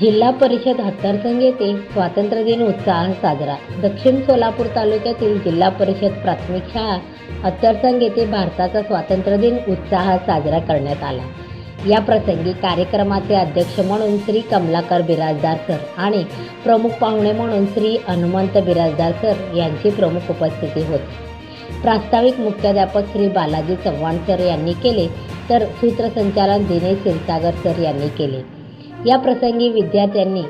जिल्हा परिषद हत्तरसंघ येथे स्वातंत्र्य दिन उत्साह साजरा. दक्षिण सोलापूर तालुक्यातील जिल्हा परिषद प्राथमिक शाळा हत्तरसंघ येथे भारताचा स्वातंत्र्य दिन उत्साह साजरा करण्यात आला. या प्रसंगी कार्यक्रमाचे अध्यक्ष म्हणून श्री कमलाकर बिराजदार सर आणि प्रमुख पाहुणे म्हणून श्री हनुमंत बिराजदार सर यांची प्रमुख उपस्थिती होती. प्रास्ताविक मुख्याध्यापक श्री बालाजी चव्हाण सर यांनी केले तर सूत्रसंचालन दिनेश क्षीरसागर सर यांनी केले. या प्रसंगी विद्यार्थ्यांनी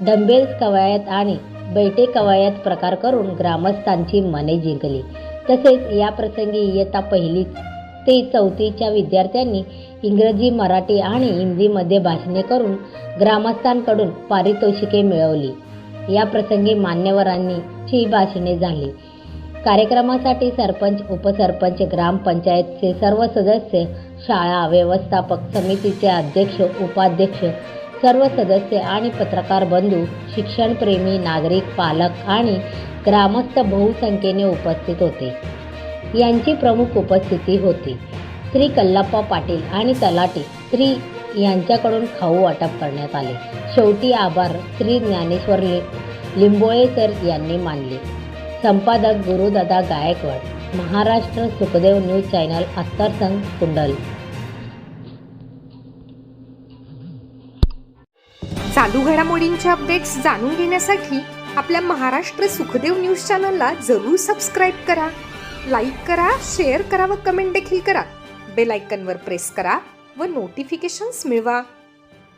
डंबेल्स कवायत आणि बैठे कवायत प्रकार करून ग्रामस्थांची मने जिंकली. तसेच या प्रसंगी इयत्ता पहिली ते चौथीच्या विद्यार्थ्यांनी इंग्रजी मराठी आणि हिंदीमध्ये भाषणे करून ग्रामस्थांकडून पारितोषिके मिळवली. या प्रसंगी मान्यवरांनीची भाषणे झाली. कार्यक्रमासाठी सरपंच उपसरपंच ग्रामपंचायतचे सर्व सदस्य शाळा व्यवस्थापक समितीचे अध्यक्ष उपाध्यक्ष सर्व सदस्य आणि पत्रकार बंधू शिक्षणप्रेमी नागरिक पालक आणि ग्रामस्थ बहुसंख्येने उपस्थित होते. यांची प्रमुख उपस्थिती होती. श्री कल्लाप्पा पाटील आणि तलाटी श्री यांच्याकडून खाऊ वाटप करण्यात आले. शेवटी आभार श्री ज्ञानेश्वर लिंबोळे सर यांनी मानले. संपादक गुरुदादा गायकवाड महाराष्ट्र सुखदेव न्यूज चॅनल अत्तरसंग कुंडल. चालू घडामोडींचे अपडेट्स जाणून घेण्यासाठी आपल्या महाराष्ट्र सुखदेव न्यूज चॅनलला जरूर सबस्क्राईब करा लाईक करा शेअर करा व कमेंट देखील करा. बेल आयकनवर प्रेस करा व नोटिफिकेशन्स मिळवा.